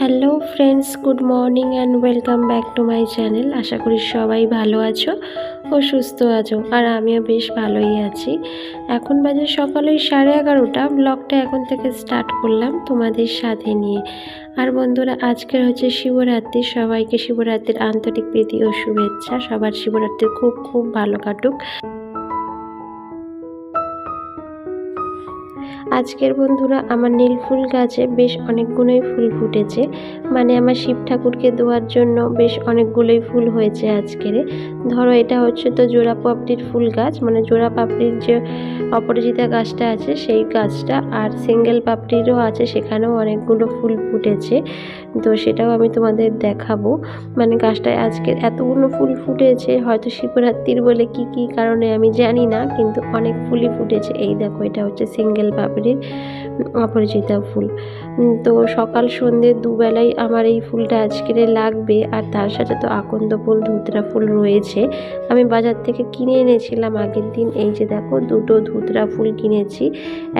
Hello friends, good morning and welcome back to my channel. আশা করি সবাই ভালো আছো ও সুস্থ আছো, আর আমিও বেশ ভালোই আছি। এখন বাজে সকাল ওই সাড়ে এগারোটা ব্লগটা এখন থেকে স্টার্ট করলাম তোমাদের সাথে নিয়ে। আর বন্ধুরা, আজকের হচ্ছে শিবরাত্রি, সবাইকে শিবরাত্রির আন্তরিক প্রীতি ও শুভেচ্ছা। সবার শিবরাত্রি খুব খুব ভালো কাটুক। আজকের বন্ধুরা, আমার নীল ফুল গাছে বেশ অনেকগুলোই ফুল ফুটেছে। মানে আমার শিব ঠাকুরকে দেওয়ার জন্য বেশ অনেকগুলোই ফুল হয়েছে আজকের ধরো, এটা হচ্ছে তো জোড়া পাপড়ির ফুল গাছ। মানে জোড়া পাপড়ির যে অপরাজিতা গাছটা আছে, সেই গাছটা আর সিঙ্গেল পাপড়িরও আছে, সেখানেও অনেকগুলো ফুল ফুটেছে। তো সেটাও আমি তোমাদের দেখাবো। মানে গাছটায় আজকে এতগুলো ফুল ফুটেছে, হয়তো শিবরাত্রির বলে কি কি কারণে আমি জানি না, কিন্তু অনেক ফুলই ফুটেছে। এই দেখো, এটা হচ্ছে সিঙ্গেল পাপড়ির অপরিচিতা ফুল। তো সকাল সন্ধ্যে দুবেলাই আমার এই ফুলটা আজকের লাগবে, আর তার সাথে তো আকন্দ ফুল, ধুতরা ফুল রয়েছে। আমি বাজার থেকে কিনে এনেছিলাম আগের দিন। এই যে দেখো, দুটো ধুতরা ফুল কিনেছি।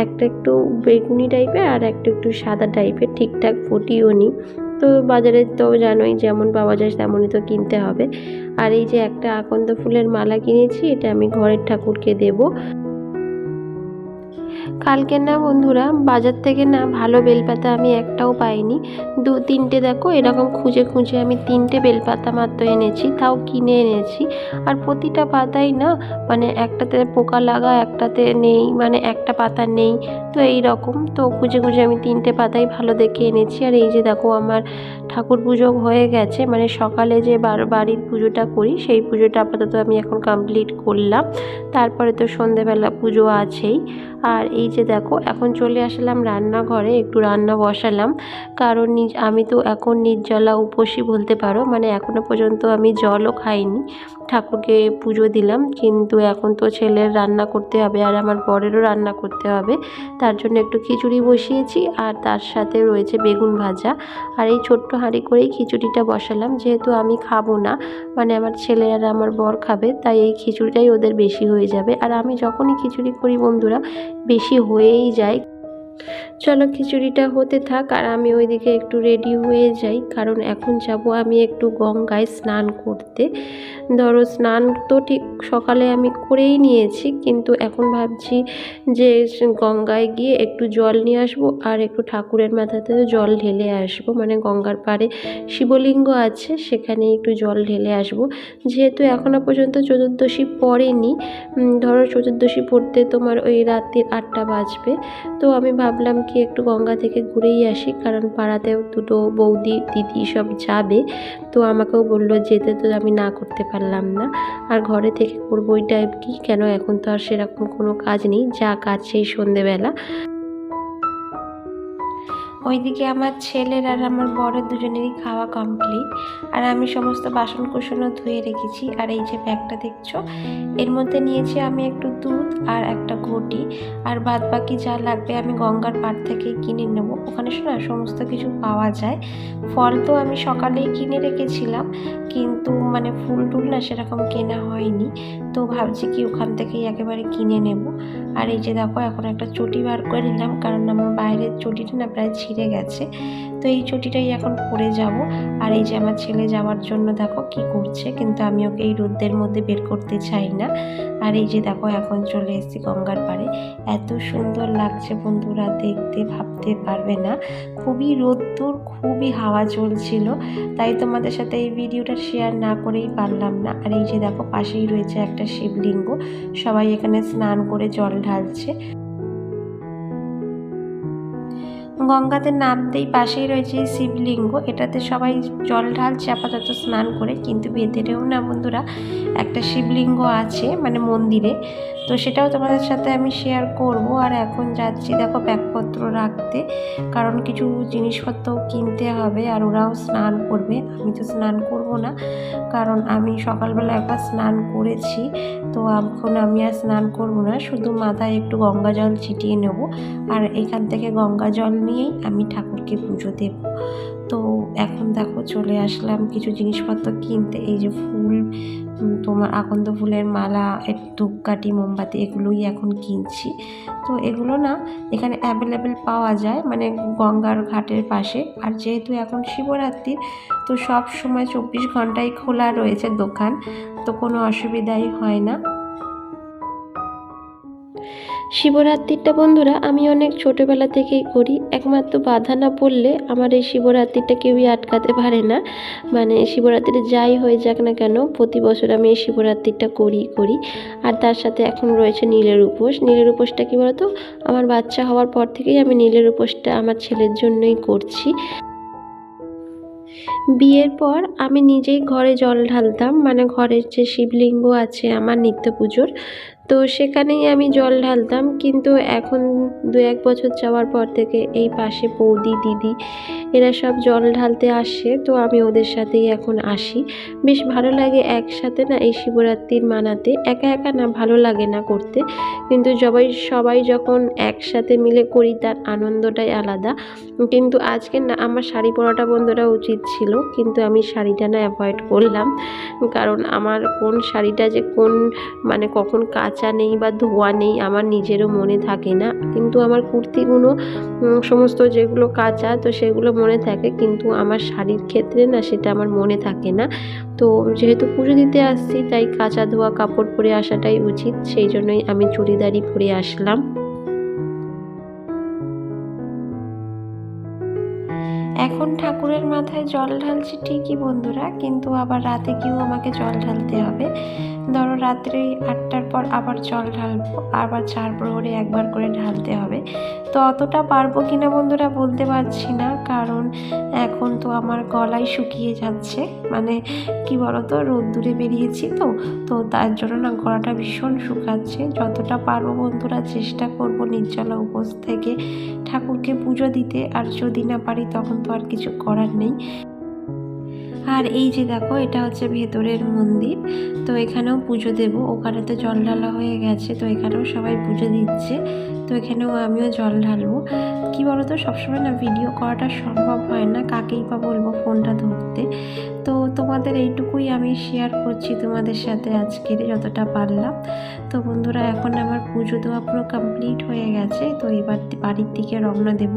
একটা একটু বেগুনি টাইপের আর একটা একটু সাদা টাইপের, ঠিকঠাক ফুটিও নি। তো বাজারে তো জানোই, যেমন পাওয়া যায় তেমনই তো কিনতে হবে। আর এই যে একটা আকন্দ ফুলের মালা কিনেছি, এটা আমি ঘরের ঠাকুরকে দেবো। কালকে না বন্ধুরা, বাজার থেকে না ভালো বেলপাতা আমি একটাও পাইনি। দু তিনটে দেখো, এরকম খুঁজে খুঁজে আমি তিনটে বেলপাতা মাত্র এনেছি, তাও কিনে এনেছি। আর প্রতিটা পাতাই না মানে একটাতে পোকা লাগা, একটাতে নেই মানে একটা পাতা নেই, তো এই রকম তো খুঁজে খুঁজে আমি তিনটে পাতাই ভালো দেখে এনেছি। আর এই যে দেখো, আমার ঠাকুর পুজো হয়ে গেছে মানে সকালে যে বাড়ির পুজোটা করি, সেই পুজোটা আপাতত আমি এখন কমপ্লিট করলাম। তারপরে তো সন্ধেবেলা পুজো আছেই। আর এই যে দেখো, এখন চলে আসলাম রান্নাঘরে, একটু রান্না বসালাম। কারণ আমি তো এখন নির্জলা উপসী বলতে পারো মানে এখনও পর্যন্ত আমি জলও খাইনি। ঠাকুরকে পুজো দিলাম, কিন্তু এখন তো ছেলের রান্না করতে হবে আর আমার বরেরও রান্না করতে হবে। তার জন্য একটু খিচুড়ি বসিয়েছি আর তার সাথে রয়েছে বেগুন ভাজা। আর এই ছোট্ট হাঁড়ি করেই খিচুড়িটা বসালাম, যেহেতু আমি খাব না মানে আমার ছেলে আর আমার বর খাবে, তাই এই খিচুড়িটাই ওদের বেশি হয়ে যাবে। আর আমি যখনই খিচুড়ি করি বন্ধুরা, বেশি হয়েই যায়। চলো খিচুড়িটা হতে থাক আর আমি ওইদিকে একটু রেডি হয়ে যাই, কারণ এখন যাব আমি একটু গঙ্গায় স্নান করতে। ধরো স্নান তো ঠিক সকালে আমি করেই নিয়েছি, কিন্তু এখন ভাবছি যে গঙ্গায় গিয়ে একটু জল নিয়ে আসব আর একটু ঠাকুরের মাথাতে জল ঢেলে আসব। মানে গঙ্গার পাড়ে শিবলিঙ্গ আছে সেখানে একটু জল ঢেলে আসব। যেহেতু এখনও পর্যন্ত চতুর্দশী পড়েনি ধরো চতুর্দশী পড়তে তোমার ওই রাত্রির আটটা বাজবে। তো আমি ভাবলাম কি একটু গঙ্গা থেকে ঘুরেই আসি, কারণ পাড়াতেও দুটো বৌদি, দিদি সব যাবে। তো আমাকেও বলল যেতে তো আমি না করতে পারলাম না। আর ঘরে থেকে করব ওইটা কি? কেন এখন তো আর সেরকম কোনো কাজ নেই, যা কাজ সেই সন্ধেবেলা। ওইদিকে আমার ছেলের আর আমার বড়ের দুজনেরই খাওয়া কমপ্লিট আর আমি সমস্ত বাসন কুসনও ধুয়ে রেখেছি। আর এই যে ব্যাগটা দেখছ, এর মধ্যে নিয়েছি আমি একটু দুধ আর একটা ঘটি, আর বাদ বাকি যা লাগবে আমি গঙ্গার পাড় থেকে কিনে নেব। ওখানে শোনা, সমস্ত কিছু পাওয়া যায়। ফল তো আমি সকালেই কিনে রেখেছিলাম, কিন্তু মানে ফুল টুল না সেরকম কেনা হয়নি। তো ভাবছি কি ওখান থেকেই একেবারে কিনে নেব। আর এই যে দেখো, এখন একটা চটি বার করে নিলাম, কারণ আমার বাইরের চটিটা না প্রায় ছিঁড়ে গেছে। তো এই চটিটাই এখন পরে যাব। আর এই যে আমার ছেলে যাওয়ার জন্য দেখো কি করছে, কিন্তু আমি ওকে এই রোদ্রের মধ্যে বের করতে চাই না। আর এই যে দেখো এখন চলে এসেছি গঙ্গার পাড়ে। এত সুন্দর লাগছে বন্ধুরা, দেখতে ভাবতে পারবে না। খুবই রোদ্দুর, খুবই হাওয়া চলছিল, তাই তোমাদের সাথে এই ভিডিওটা শেয়ার না করেই পারলাম না। আর এই যে দেখো পাশেই রয়েছে একটা শিবলিঙ্গ, সবাই এখানে স্নান করে জল ঢালছে। গঙ্গাতে নামতেই পাশেই রয়েছে শিবলিঙ্গ। এটাতে সবাই জল ঢালছে, আপাতত স্নান করে, কিন্তু ভেতরেও না বন্ধুরা। একটা শিবলিঙ্গ আছে মানে মন্দিরে। তো সেটাও তোমাদের সাথে আমি শেয়ার করব। আর এখন যাচ্ছি দেখো ব্যাগপত্র রাখতে। কারণ কিছু জিনিসপত্র কিনতে হবে আর ওরাও স্নান করবে। আমি তো স্নান করব না, কারণ আমি সকালবেলা একবার স্নান করেছি। তো এখন আমি আর স্নান করব না, শুধু মাথায় একটু গঙ্গা জল ছিটিয়ে নেব। আর এখান থেকে গঙ্গা জল নিয়েই আমি ঠাকুরকে পুজো দেব। তো এখন দেখো চলে আসলাম কিছু জিনিসপত্র কিনতে। এই যে ফুল তোমার আকন্দ ফুলের মালা ধূপকাঠি, মোমবাতি, এগুলোই এখন কিনছি। তো এগুলো না এখানে অ্যাভেলেবেল পাওয়া যায় মানে গঙ্গার ঘাটের পাশে। আর যেহেতু এখন শিবরাত্রির তো সব সময় চব্বিশ ঘন্টাই খোলা রয়েছে দোকান, তো কোনো অসুবিধাই হয় না। শিবরাত্রিটা বন্ধুরা, আমি অনেক ছোটোবেলা থেকেই করি। একমাত্র বাধা না পড়লে আমার এই শিবরাত্রিটা কেউই আটকাতে পারে না। মানে শিবরাত্রিতে যাই হয়ে যাক না কেন, প্রতি বছর আমি এই শিবরাত্রিটা করি করি। আর তার সাথে এখন রয়েছে নীলের উপোস। নীলের উপোসটা কী বলতো? আমার বাচ্চা হওয়ার পর থেকেই আমি নীলের উপোসটা আমার ছেলের জন্যই করছি। বিয়ের পর আমি নিজেই ঘরে জল ঢালতাম। মানে ঘরের যে শিবলিঙ্গ আছে, আমার নিত্য পুজোর তো সেখানেই আমি জল ঢালতাম, কিন্তু এখন দু এক বছর যাওয়ার পর থেকে এই পাশে বৌদি, দিদি, এরা সব জল ঢালতে আসে, তো আমি ওদের সাথেই এখন আসি। বেশ ভালো লাগে একসাথে না এই শিবরাত্রির মানাতে, একা একা না ভালো লাগে না করতে, কিন্তু সবাই সবাই যখন একসাথে মিলে করি তার আনন্দটাই আলাদা। কিন্তু আজকে না আমার শাড়ি পরাটা বন্ধুরা উচিত ছিল, কিন্তু আমি শাড়িটা না অ্যাভয়েড করলাম, কারণ আমার কোন শাড়িটা যে কোন মানে কখন কাঁচা নেই বা ধোয়া নেই, আমার নিজেরও মনে থাকে না। কিন্তু আমার কুর্তিগুলো সমস্ত যেগুলো কাঁচা, তো সেগুলো মনে থাকে। কিন্তু আমার শাড়ির ক্ষেত্রে না, সেটা আমার মনে থাকে না। তো যেহেতু পুজো দিতে আসছি, তাই কাঁচা ধোয়া কাপড় পরে আসাটাই উচিত। সেই জন্যই আমি চুড়িদারই পরে আসলাম। এখন ঠাকুরের মাথায় জল ঢালছি ঠিকই বন্ধুরা, কিন্তু আবার রাতে গিয়েও আমাকে জল ঢালতে হবে। ধরো রাত্রে আটটার পর আবার জল ঢালবো, আবার চার প্রহরে একবার করে ঢালতে হবে। তো অতটা পারব কিনা বন্ধুরা বলতে পারছি না, কারণ এখন তো আমার গলাই শুকিয়ে যাচ্ছে। মানে কি বলতো, রোদ্দুরে বেরিয়েছি তো তো তার জন্য না গলাটা ভীষণ শুকাচ্ছে। যতটা পারব বন্ধুরা চেষ্টা করব নির্জলা উপোস থেকে ঠাকুরকে পুজো দিতে, আর যদি না পারি তখন তো আর কিছু করার নেই। আর এই যে দেখো, এটা হচ্ছে ভেতরের মন্দির। তো এখানেও পুজো দেব। ওখানে তো জল ঢালা হয়ে গেছে, তো এখানেও সবাই পুজো দিচ্ছে। তো এখানেও আমিও জল ঢালবো। কী বলো তো সবসময় না ভিডিও করাটা সম্ভব হয় না। কাকেই বা বলব, ফোনটা ধরতে। তো তোমাদের এইটুকুই আমি শেয়ার করছি তোমাদের সাথে আজকের যতটা পারলাম। তো বন্ধুরা, এখন আমার পুজো দেওয়া পুরো কমপ্লিট হয়ে গেছে। তো এবার বাড়ির দিকে রওনা দেব।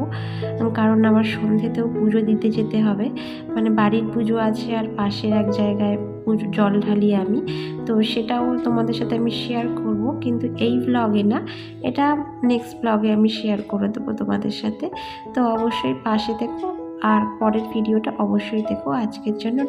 কারণ আমার সন্ধ্যেতেও পুজো দিতে যেতে হবে। মানে বাড়ির পুজো আছে আর পাশের এক জায়গায় পুজো, জল ঢালি আমি। তো সেটাও তোমাদের সাথে আমি শেয়ার করব। কিন্তু এই ব্লগে না, এটা নেক্সট ব্লগে আমি শেয়ার করে দেবো তোমাদের সাথে। তো অবশ্যই পাশে দেখো আর পরের ভিডিওটা অবশ্যই দেখো। আজকের জন্য